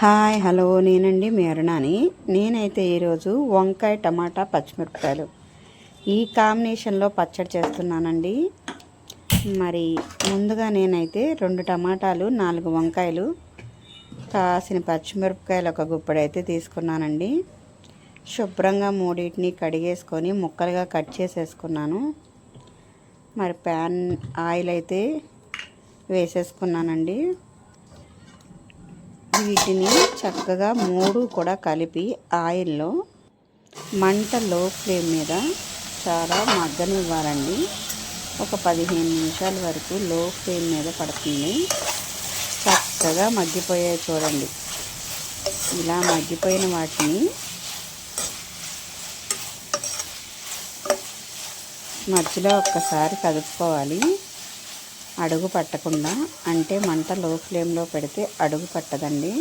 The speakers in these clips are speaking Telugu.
హాయ్ హలో నేనండి మీ అరుణాని. నేనైతే ఈరోజు వంకాయ టమాటా పచ్చిమిరపకాయలు. ఈ కాంబినేషన్లో పచ్చడి చేస్తున్నానండి. మరి ముందుగా నేనైతే రెండు టమాటాలు నాలుగు వంకాయలు కాసిన పచ్చిమిరపకాయలు ఒక గుప్పడైతే తీసుకున్నానండి. శుభ్రంగా మూడింటిని కడిగేసుకొని ముక్కలుగా కట్ చేసేసుకున్నాను. మరి ప్యాన్ ఆయిల్ అయితే వేసేసుకున్నానండి. వీటిని చక్కగా మూడు కూడా కలిపి ఆయిల్లో మంట లో ఫ్లేమ్ మీద చాలా మగ్గనివ్వాలండి. ఒక పదిహేను నిమిషాల వరకు లో ఫ్లేమ్ మీద పడుతుంది. చక్కగా మగ్గిపోయాయి చూడండి. ఇలా మగ్గిపోయిన వాటిని మధ్యలో ఒక్కసారి కదుపుకోవాలి అడుగు పట్టకుండా అంటే మంట లో ఫ్లేమ్లో పెడితే అడుగు పట్టదండి.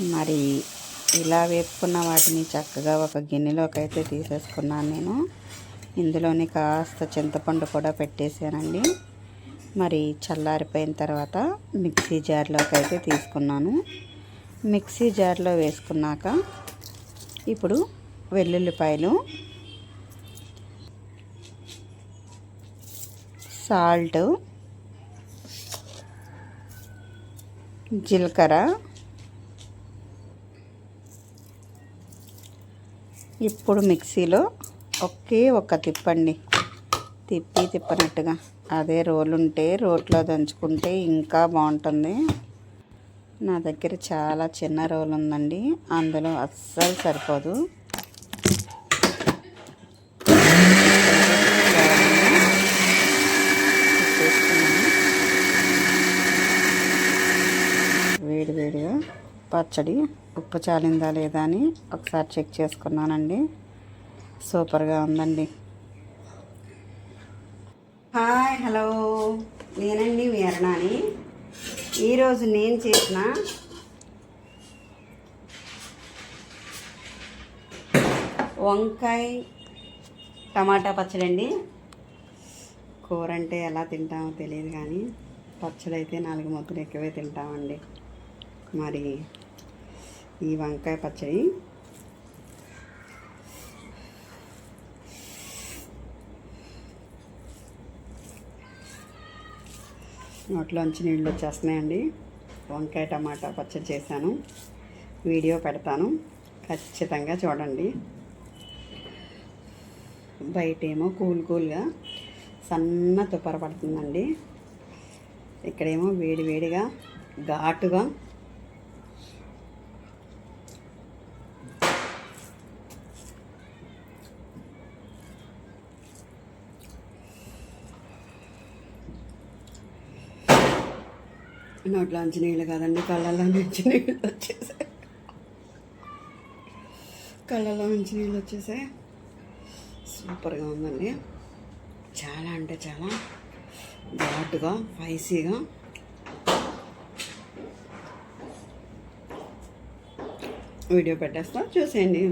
మరి ఇలా వేపుకున్న వాటిని చక్కగా ఒక గిన్నెలోకి అయితే తీసేసుకున్నాను నేను. ఇందులోని కాస్త చింతపండు కూడా పెట్టేశానండి. మరి చల్లారిపోయిన తర్వాత మిక్సీ జార్లోకి అయితే తీసుకున్నాను. మిక్సీ జార్లో వేసుకున్నాక ఇప్పుడు వెల్లుల్లిపాయలు సాల్ట్ జీలకర్ర ఇప్పుడు మిక్సీలో ఒకే ఒక తిప్పండి. తిప్పి తిప్పనట్టుగా. అదే రోలు ఉంటే రోట్లో దంచుకుంటే ఇంకా బాగుంటుంది. నా దగ్గర చాలా చిన్న రోలు ఉందండి. అందులో అస్సలు సరిపోదు. వేడి వేడిగా పచ్చడి ఉప్పు చాలిందా లేదా అని ఒకసారి చెక్ చేసుకున్నానండి. సూపర్గా ఉందండి. Hi hello. నేనండి మీ అరుణాని ఈరోజు నేను చేసిన వంకాయ టమాటా పచ్చడి అండి కూర అంటే ఎలా తింటామో తెలియదు కానీ పచ్చడి అయితే నాలుగు ముద్దలు ఎక్కువే తింటామండి. మరి ఈ వంకాయ పచ్చడి. నోట్లోంచి నీళ్ళు వచ్చేస్తున్నాయండి. వంకాయ టమాటా పచ్చడి చేశాను. వీడియో పెడతాను. ఖచ్చితంగా చూడండి. బయటేమో కూల్ కూల్గా సన్న తుపర పడుతుందండి. ఇక్కడేమో వేడి వేడిగా ఘాటుగా. నోట్లోంచి నీళ్ళు కాదండి కళ్ళల్లో నుంచి నీళ్ళు వచ్చేసాయి. కళ్ళలో నుంచి నీళ్ళు వచ్చేసాయి. సూపర్గా ఉందండి. చాలా అంటే చాలా ఘాటుగా స్పైసీగా. వీడియో పెట్టేస్తా చూసేయండి.